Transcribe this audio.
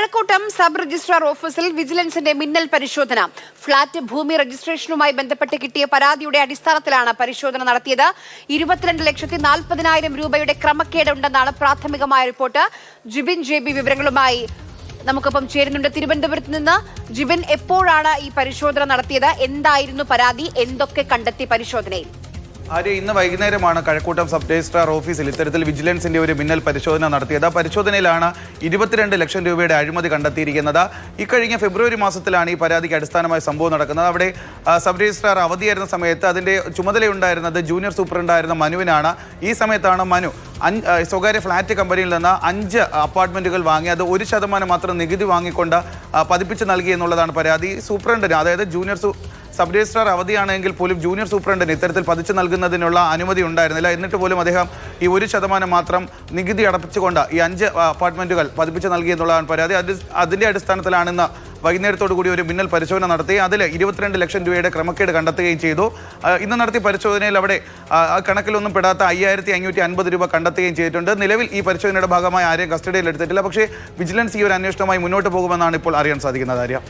Kazhakkoottam sub registrar ഓഫീസിൽ വിജിലൻസിന്റെ മിന്നൽ പരിശോധന. ഫ്ളാറ്റ് ഭൂമി രജിസ്ട്രേഷനുമായി ബന്ധപ്പെട്ട് കിട്ടിയ പരാതിയുടെ അടിസ്ഥാനത്തിലാണ് പരിശോധന നടത്തിയത്. ഇരുപത്തിരണ്ട് ലക്ഷത്തി നാൽപ്പതിനായിരം രൂപയുടെ ക്രമക്കേടുണ്ടെന്നാണ് പ്രാഥമികമായ റിപ്പോർട്ട്. ജിബിൻ ജെ ബി വിവരങ്ങളുമായി നമുക്കൊപ്പം ചേരുന്നുണ്ട്. തിരുവനന്തപുരത്ത് നിന്ന് ജിബിൻ എപ്പോഴാണ് ഈ പരിശോധന നടത്തിയത്? എന്തായിരുന്നു പരാതി? എന്തൊക്കെ കണ്ടെത്തി പരിശോധനയിൽ? ആര്യ ഇന്ന് വൈകുന്നേരമാണ് കഴക്കൂട്ടം സബ് രജിസ്ട്രാർ ഓഫീസിൽ ഇത്തരത്തിൽ വിജിലൻസിന്റെ ഒരു മിന്നൽ പരിശോധന നടത്തിയത്. പരിശോധനയിലാണ് ഇരുപത്തിരണ്ട് ലക്ഷം രൂപയുടെ അഴിമതി കണ്ടെത്തിയിരിക്കുന്നത്. ഇക്കഴിഞ്ഞ ഫെബ്രുവരി മാസത്തിലാണ് ഈ പരാതിക്ക് അടിസ്ഥാനമായ സംഭവം നടക്കുന്നത്. അവിടെ സബ് രജിസ്ട്രാർ അവധിയായിരുന്ന സമയത്ത് അതിന്റെ ചുമതലയുണ്ടായിരുന്നത് ജൂനിയർ സൂപ്രണ്ടായിരുന്ന മനുവിനാണ്. ഈ സമയത്താണ് മനു സ്വകാര്യ ഫ്ളാറ്റ് കമ്പനിയിൽ നിന്ന് അഞ്ച് അപ്പാർട്ട്മെന്റുകൾ വാങ്ങി അത് ഒരു ശതമാനം മാത്രം നികുതി വാങ്ങിക്കൊണ്ട് പതിപ്പിച്ച് നൽകി എന്നുള്ളതാണ് പരാതി. സൂപ്രണ്ടിന് അതായത് ജൂനിയർ സൂ സബ് രജിസ്ട്രാർ അവധിയാണെങ്കിൽ പോലും ജൂനിയർ സൂപ്രണ്ടിന് ഇത്തരത്തിൽ പതിച്ചു നൽകുന്നതിനുള്ള അനുമതി ഉണ്ടായിരുന്നില്ല. എന്നിട്ട് പോലും അദ്ദേഹം ഈ ഒരു ശതമാനം മാത്രം നികുതി അടപ്പിച്ചുകൊണ്ട് ഈ അഞ്ച് അപ്പാർട്ട്മെന്റുകൾ പതിപ്പിച്ച് നൽകി എന്നുള്ളതാണ് പരാതി. അത് അതിന്റെ അടിസ്ഥാനത്തിലാണെന്ന് വൈകുന്നേരത്തോടു കൂടി ഒരു മിന്നൽ പരിശോധന നടത്തി. അതിൽ ഇരുപത്തിരണ്ട് ലക്ഷം രൂപയുടെ ക്രമക്കേട് കണ്ടെത്തുകയും ചെയ്തു. ഇന്ന് നടത്തിയ പരിശോധനയിൽ അവിടെ ആ കണക്കിലൊന്നും പെടാത്ത അയ്യായിരത്തി അഞ്ഞൂറ്റി അൻപത് രൂപ കണ്ടെത്തുകയും ചെയ്തിട്ടുണ്ട്. നിലവിൽ ഈ പരിശോധനയുടെ ഭാഗമായി ആരെയും കസ്റ്റഡിയിൽ എടുത്തിട്ടില്ല പക്ഷേ വിജിലൻസ് ഈ ഒരു അന്വേഷണവുമായി മുന്നോട്ട് പോകുമെന്നാണ് ഇപ്പോൾ അറിയാൻ സാധിക്കുന്നത് ആര്യ